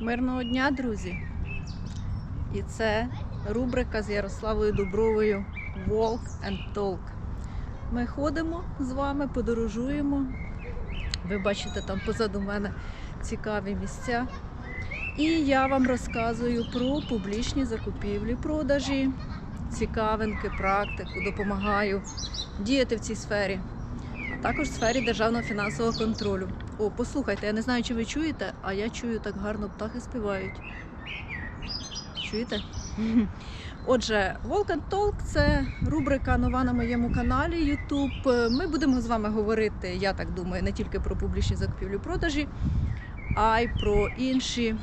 Мирного дня, друзі! І це рубрика з Ярославою Дубровою Walk and Talk. Ми ходимо з вами, подорожуємо. Ви бачите там позаду мене цікаві місця. І я вам розказую про публічні закупівлі, продажі, цікавинки, практику, допомагаю діяти в цій сфері, а також в сфері державного фінансового контролю. О, послухайте, я не знаю, чи ви чуєте, а я чую так гарно птахи співають. Чуєте? Отже, Walk and Talk – це рубрика нова на моєму каналі YouTube. Ми будемо з вами говорити, я так думаю, не тільки про публічні закупівлі продажі, а й про інші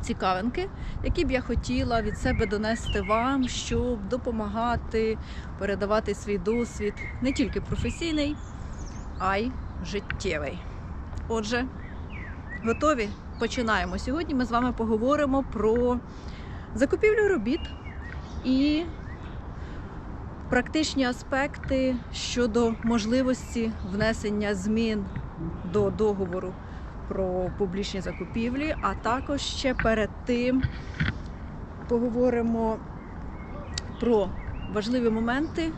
цікавинки, які б я хотіла від себе донести вам, щоб допомагати передавати свій досвід не тільки професійний, а й життєвий. Отже, готові? Починаємо. Сьогодні ми з вами поговоримо про закупівлю робіт і практичні аспекти щодо можливості внесення змін до договору про публічні закупівлі, а також ще перед тим поговоримо про важливі моменти,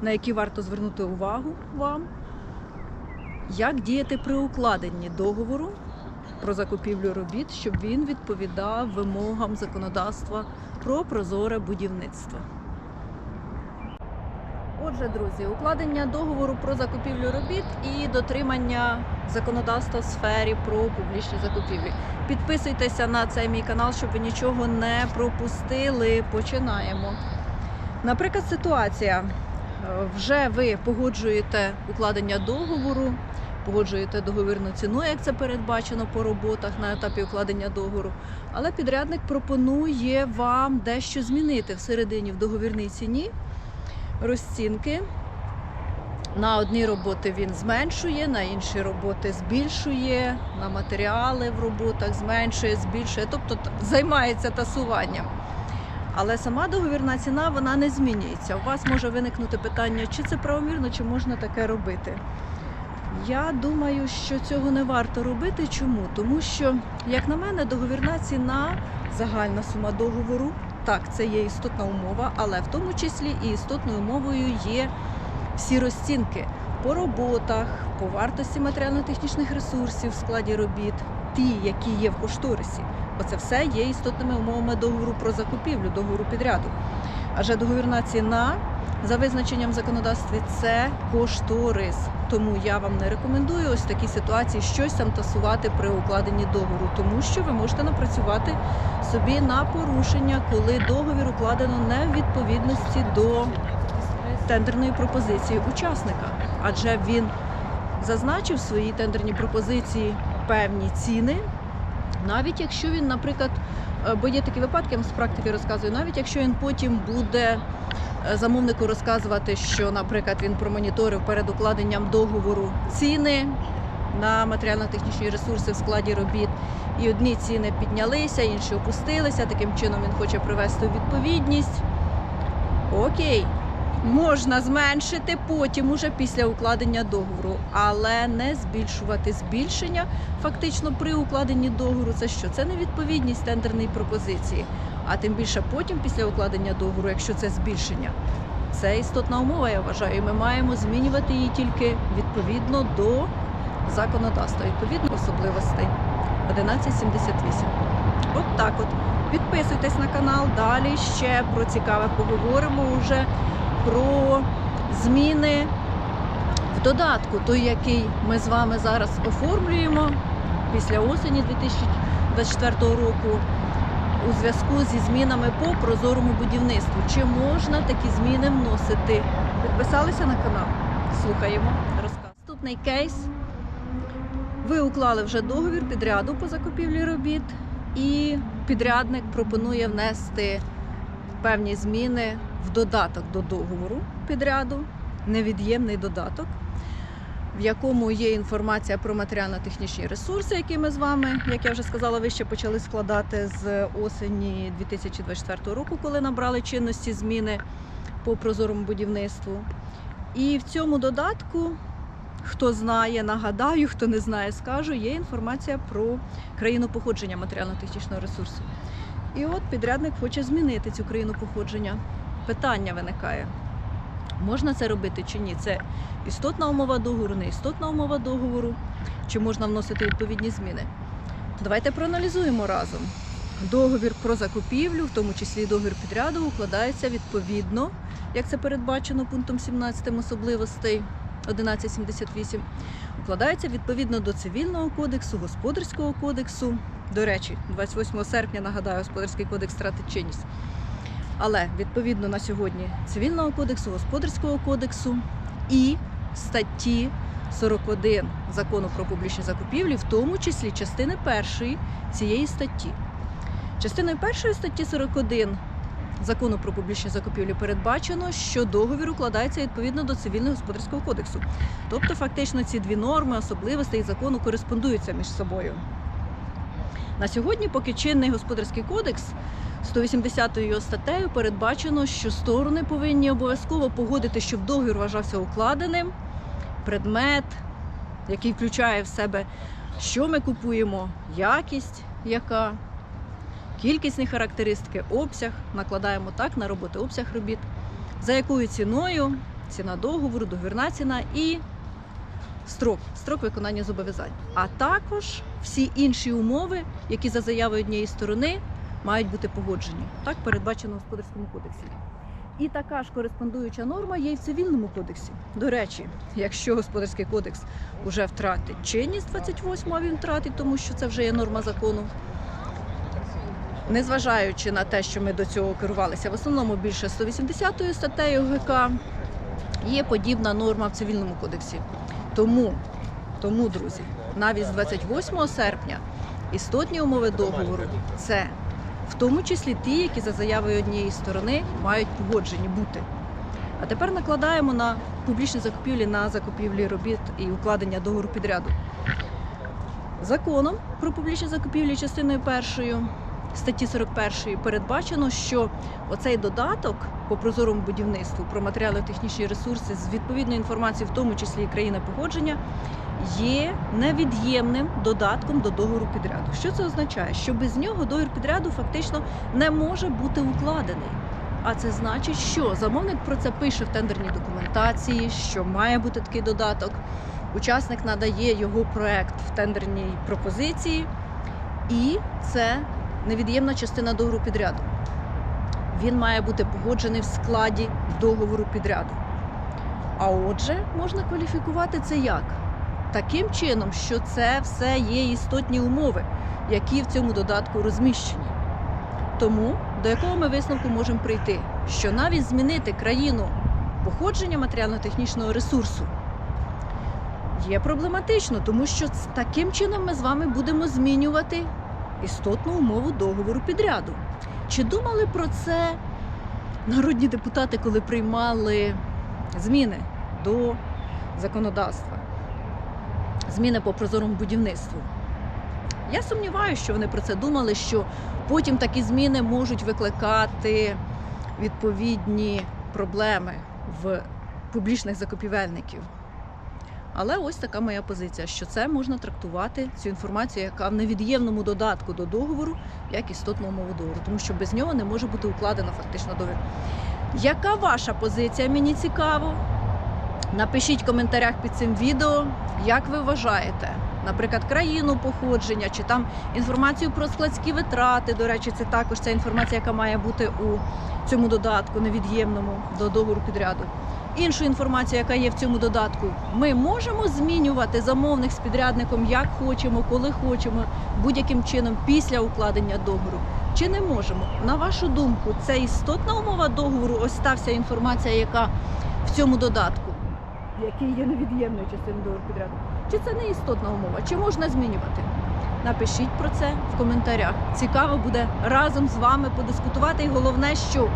на які варто звернути увагу вам, як діяти при укладенні договору про закупівлю робіт, щоб він відповідав вимогам законодавства про прозоре будівництво. Отже, друзі, укладення договору про закупівлю робіт і дотримання законодавства в сфері про публічні закупівлі. Підписуйтеся на цей мій канал, щоб ви нічого не пропустили. Починаємо. Наприклад, ситуація. Вже ви погоджуєте укладення договору, погоджуєте договірну ціну, як це передбачено по роботах на етапі укладення договору. Але підрядник пропонує вам дещо змінити всередині в договірній ціні розцінки. На одні роботи він зменшує, на інші роботи збільшує, на матеріали в роботах зменшує, збільшує, тобто займається тасуванням. Але сама договірна ціна вона не змінюється. У вас може виникнути питання, чи це правомірно, чи можна таке робити. Я думаю, що цього не варто робити. Чому? Тому що, як на мене, договірна ціна, загальна сума договору, так, це є істотна умова, але в тому числі і істотною умовою є всі розцінки по роботах, по вартості матеріально-технічних ресурсів в складі робіт, ті, які є в кошторисі. Бо це все є істотними умовами договору про закупівлю, договору підряду. Адже договірна ціна за визначенням законодавства це кошторис. Тому я вам не рекомендую ось в такій ситуації щось там тасувати при укладенні договору, тому що ви можете напрацювати собі на порушення, коли договір укладено не в відповідності до тендерної пропозиції учасника, адже він зазначив в своїй тендерній пропозиції певні ціни, навіть якщо він, наприклад, е, бо є такі випадки, я вам з практики розказую, навіть якщо він потім буде е, замовнику розказувати, що, наприклад, він промоніторив перед укладенням договору ціни на матеріально-технічні ресурси в складі робіт, і одні ціни піднялися, інші опустилися. Таким чином він хоче привести у відповідність. Окей, можна зменшити потім, уже після укладення договору, але не збільшувати збільшення фактично при укладенні договору. Це що? Це невідповідність тендерної пропозиції. А тим більше потім, після укладення договору, якщо це збільшення, це істотна умова, я вважаю. І ми маємо змінювати її тільки відповідно до законодавства, відповідно особливостей 1178. От так от. Підписуйтесь на канал. Далі ще про цікаве поговоримо вже про зміни в додатку, той, який ми з вами зараз оформлюємо після осені 2024 року у зв'язку зі змінами по прозорому будівництву. Чи можна такі зміни вносити? Підписалися на канал? Слухаємо розказ. Наступний кейс. Ви уклали вже договір підряду по закупівлі робіт, і підрядник пропонує внести певні зміни в додаток до договору підряду, невід'ємний додаток, в якому є інформація про матеріально-технічні ресурси, які ми з вами, як я вже сказала, вище почали складати з осені 2024 року, коли набрали чинності зміни по прозорому будівництву. І в цьому додатку Хто знає, нагадаю, хто не знає, скажу. Є інформація про країну походження матеріально-технічного ресурсу. І от підрядник хоче змінити цю країну походження. Питання виникає: можна це робити чи ні? Це істотна умова договору, не істотна умова договору, чи можна вносити відповідні зміни? Давайте проаналізуємо разом. Договір про закупівлю, в тому числі договір підряду, укладається відповідно, як це передбачено пунктом 17 особливостей 1178, укладається відповідно до цивільного кодексу, господарського кодексу. До речі, 28 серпня нагадаю, господарський кодекс втратить чинність. Але відповідно на сьогодні цивільного кодексу, господарського кодексу і статті 41 закону про публічні закупівлі, в тому числі частини першої цієї статті. Частиною першої статті 41 закону про публічні закупівлі передбачено, що договір укладається відповідно до цивільного господарського кодексу. Тобто, фактично, ці дві норми, особливостей закону кореспондуються між собою. На сьогодні, поки чинний господарський кодекс 180 його статтею передбачено, що сторони повинні обов'язково погодити, щоб договір вважався укладеним, предмет, який включає в себе, що ми купуємо, якість яка, кількісні характеристики, обсяг, накладаємо так на роботи, обсяг робіт, за якою ціною, ціна договору, договірна ціна і строк, строк виконання зобов'язань. А також всі інші умови, які за заявою однієї сторони мають бути погоджені. Так передбачено в господарському кодексі. І така ж кореспондуюча норма є і в цивільному кодексі. До речі, якщо господарський кодекс вже втратить чинність 28, а він втратить, тому що це вже є норма закону. Незважаючи на те, що ми до цього керувалися, в основному більше 180 статтею ГК, є подібна норма в цивільному кодексі. Тому, тому, друзі, навіть з 28 серпня істотні умови договору це в тому числі ті, які за заявою однієї сторони мають погоджені бути. А тепер накладаємо на публічні закупівлі на закупівлі робіт і укладення договору підряду. Законом про публічні закупівлі частиною першою статті 41 передбачено, що оцей додаток по прозорому будівництву про матеріально-технічні ресурси з відповідною інформацією, в тому числі і країни походження, є невід'ємним додатком до договору підряду. Що це означає? Що без нього договір підряду фактично не може бути укладений. А це значить, що замовник про це пише в тендерній документації, що має бути такий додаток. Учасник надає його проект в тендерній пропозиції, і це невід'ємна частина договору підряду. Він має бути погоджений в складі договору підряду. А отже, можна кваліфікувати це як? Таким чином, що це все є істотні умови, які в цьому додатку розміщені. Тому до якого ми висновку можемо прийти, що навіть змінити країну походження матеріально-технічного ресурсу є проблематично, тому що таким чином ми з вами будемо змінювати істотну умову договору підряду. Чи думали про це народні депутати, коли приймали зміни до законодавства? Зміни по прозорому будівництву? Я сумніваюся, що вони про це думали, що потім такі зміни можуть викликати відповідні проблеми в публічних закупівельників. Але ось така моя позиція, що це можна трактувати цю інформацію, яка в невід'ємному додатку до договору, як істотну умову договору, тому що без нього не може бути укладено фактично договір. Яка ваша позиція? Мені цікаво. Напишіть в коментарях під цим відео, як ви вважаєте, наприклад, країну походження, чи там інформацію про складські витрати. До речі, це також ця інформація, яка має бути у цьому додатку невід'ємному до договору підряду. Іншу інформацію, яка є в цьому додатку, ми можемо змінювати замовник з підрядником як хочемо, коли хочемо, будь-яким чином після укладення договору. Чи не можемо? На вашу думку, це істотна умова договору? Ось та вся інформація, яка в цьому додатку, який є невід'ємною частиною договору підряду. Чи це не істотна умова? Чи можна змінювати? Напишіть про це в коментарях. Цікаво буде разом з вами подискутувати. І головне, що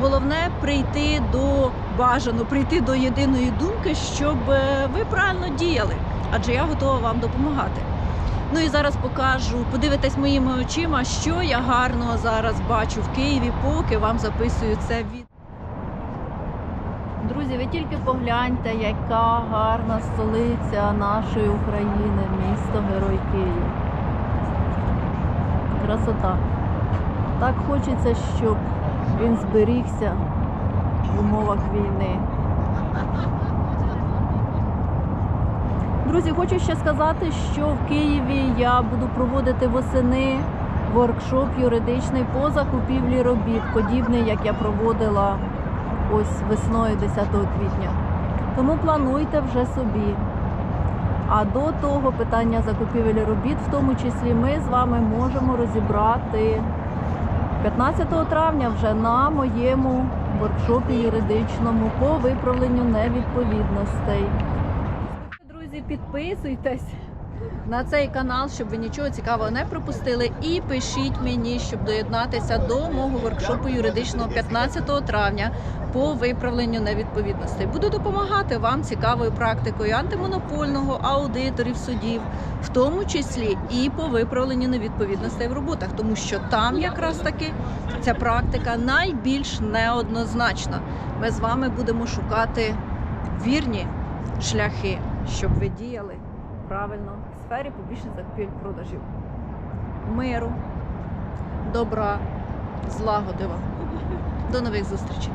головне прийти до бажано, прийти до єдиної думки, щоб е, ви правильно діяли. Адже я готова вам допомагати. Ну і зараз покажу, подивитесь моїми очима, що я гарного зараз бачу в Києві, поки вам записую це від. Друзі, ви тільки погляньте, яка гарна столиця нашої України, місто Герой Київ. Красота. Так хочеться, щоб він зберігся в умовах війни. Друзі, хочу ще сказати, що в Києві я буду проводити восени воркшоп юридичний по закупівлі робіт, подібний, як я проводила ось весною 10 квітня. Тому плануйте вже собі. А до того питання закупівель робіт, в тому числі ми з вами можемо розібрати 15 травня вже на моєму воркшопі юридичному по виправленню невідповідностей. Друзі, підписуйтесь на цей канал, щоб ви нічого цікавого не пропустили. І пишіть мені, щоб доєднатися до мого воркшопу юридичного 15 травня по виправленню невідповідностей. Буду допомагати вам цікавою практикою антимонопольного аудиторів судів, в тому числі і по виправленню невідповідностей в роботах, тому що там якраз таки ця практика найбільш неоднозначна. Ми з вами будемо шукати вірні шляхи, щоб ви діяли правильно сфері публічних закупівель продажів. Миру, добра, злагодива. До нових зустрічей!